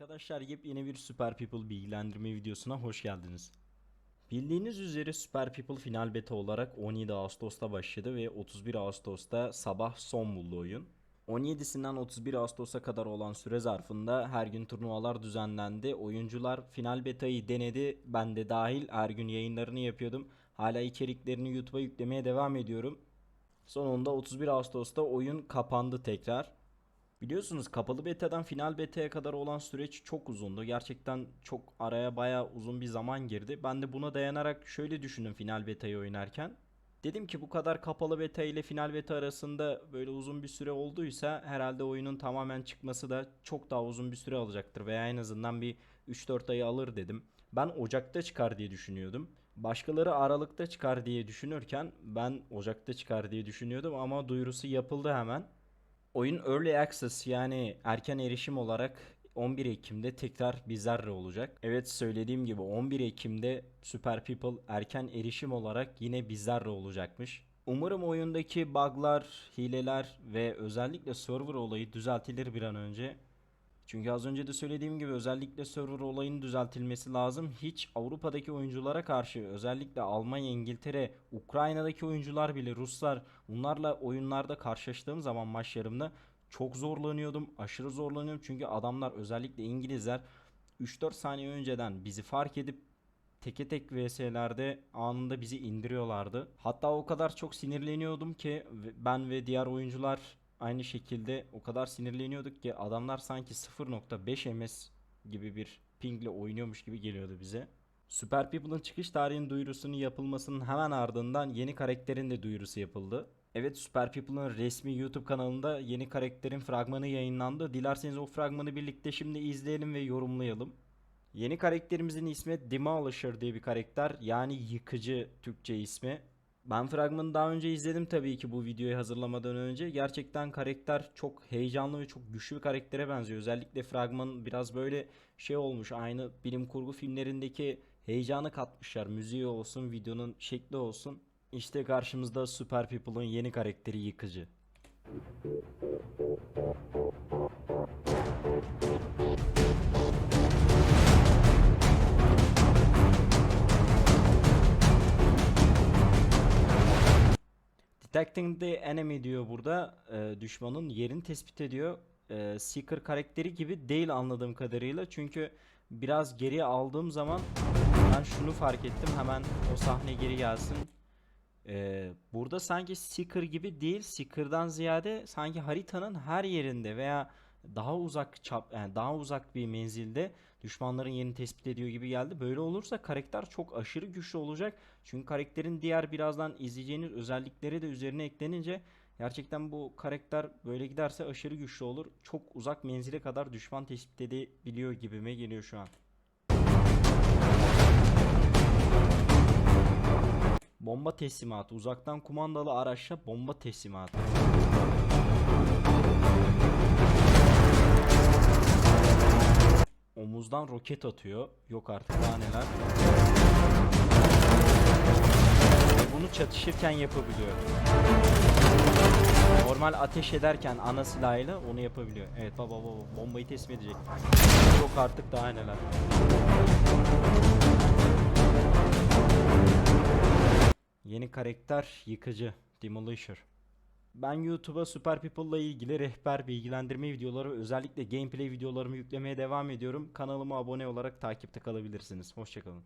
Arkadaşlar yepyeni bir Super People bilgilendirme videosuna hoş geldiniz. Bildiğiniz üzere Super People final beta olarak 17 Ağustos'ta başladı ve 31 Ağustos'ta sabah son buldu oyun. 17'sinden 31 Ağustos'a kadar olan süre zarfında her gün turnuvalar düzenlendi. Oyuncular final betayı denedi. Ben de dahil her gün yayınlarını yapıyordum. Hala içeriklerini YouTube'a yüklemeye devam ediyorum. Sonunda 31 Ağustos'ta oyun kapandı tekrar. Biliyorsunuz kapalı betadan final beta'ya kadar olan süreç çok uzundu. Gerçekten çok araya bayağı uzun bir zaman girdi. Ben de buna dayanarak şöyle düşündüm final beta'yı oynarken. Dedim ki bu kadar kapalı beta ile final beta arasında böyle uzun bir süre olduysa herhalde oyunun tamamen çıkması da çok daha uzun bir süre alacaktır veya en azından bir 3-4 ayı alır dedim. Ben Ocak'ta çıkar diye düşünüyordum. Başkaları Aralık'ta çıkar diye düşünürken ben Ocak'ta çıkar diye düşünüyordum ama duyurusu yapıldı hemen. Oyun Early Access yani erken erişim olarak 11 Ekim'de tekrar bizlerle olacak. Evet söylediğim gibi 11 Ekim'de Super People erken erişim olarak yine bizlerle olacakmış. Umarım oyundaki bug'lar, hileler ve özellikle server olayı düzeltilir bir an önce. Çünkü az önce de söylediğim gibi özellikle server olayının düzeltilmesi lazım. Hiç Avrupa'daki oyunculara karşı özellikle Almanya, İngiltere, Ukrayna'daki oyuncular bile Ruslar bunlarla oyunlarda karşılaştığım zaman maçlarımda çok zorlanıyordum. Aşırı zorlanıyorum çünkü adamlar özellikle İngilizler 3-4 saniye önceden bizi fark edip teke tek VS'lerde anında bizi indiriyorlardı. Hatta o kadar çok sinirleniyordum ki ben ve diğer oyuncular aynı şekilde o kadar sinirleniyorduk ki adamlar sanki 0.5 ms gibi bir pingle oynuyormuş gibi geliyordu bize. Super People'ın çıkış tarihinin duyurusunun yapılmasının hemen ardından yeni karakterin de duyurusu yapıldı. Evet Super People'ın resmi YouTube kanalında yeni karakterin fragmanı yayınlandı. Dilerseniz o fragmanı birlikte şimdi izleyelim ve yorumlayalım. Yeni karakterimizin ismi Demolisher diye bir karakter. Yani yıkıcı Türkçe ismi. Ben fragmanı daha önce izledim tabii ki bu videoyu hazırlamadan önce. Gerçekten karakter çok heyecanlı ve çok güçlü bir karaktere benziyor. Özellikle fragman biraz böyle şey olmuş. Aynı bilim kurgu filmlerindeki heyecanı katmışlar. Müziği olsun, videonun şekli olsun. İşte karşımızda Super People'ın yeni karakteri Yıkıcı. Detecting the enemy diyor burada. Ee, düşmanın yerini tespit ediyor. Ee, Seeker karakteri gibi değil anladığım kadarıyla. Çünkü biraz geriye aldığım zaman ben şunu fark ettim. Hemen o sahne geri gelsin. Ee, burada sanki Seeker gibi değil. Seeker'dan ziyade sanki haritanın her yerinde veya daha uzak çap yani daha uzak bir menzilde düşmanların yerini tespit ediyor gibi geldi. Böyle olursa karakter çok aşırı güçlü olacak. Çünkü karakterin diğer birazdan izleyeceğiniz özellikleri de üzerine eklenince gerçekten bu karakter böyle giderse aşırı güçlü olur. Çok uzak menzile kadar düşman tespit edebiliyor gibime geliyor şu an. Bomba teslimatı. Uzaktan kumandalı araçla bomba teslimatı. Omuzdan roket atıyor. Yok artık daha neler. Bunu çatışırken yapabiliyor. Normal ateş ederken ana silahıyla onu yapabiliyor. Evet baba baba bombayı teslim edecek. Yok artık daha neler. Yeni karakter yıkıcı. Demolisher. Ben YouTube'a Super People'la ilgili rehber bilgilendirme videoları özellikle gameplay videolarımı yüklemeye devam ediyorum. Kanalıma abone olarak takipte kalabilirsiniz. Hoşçakalın.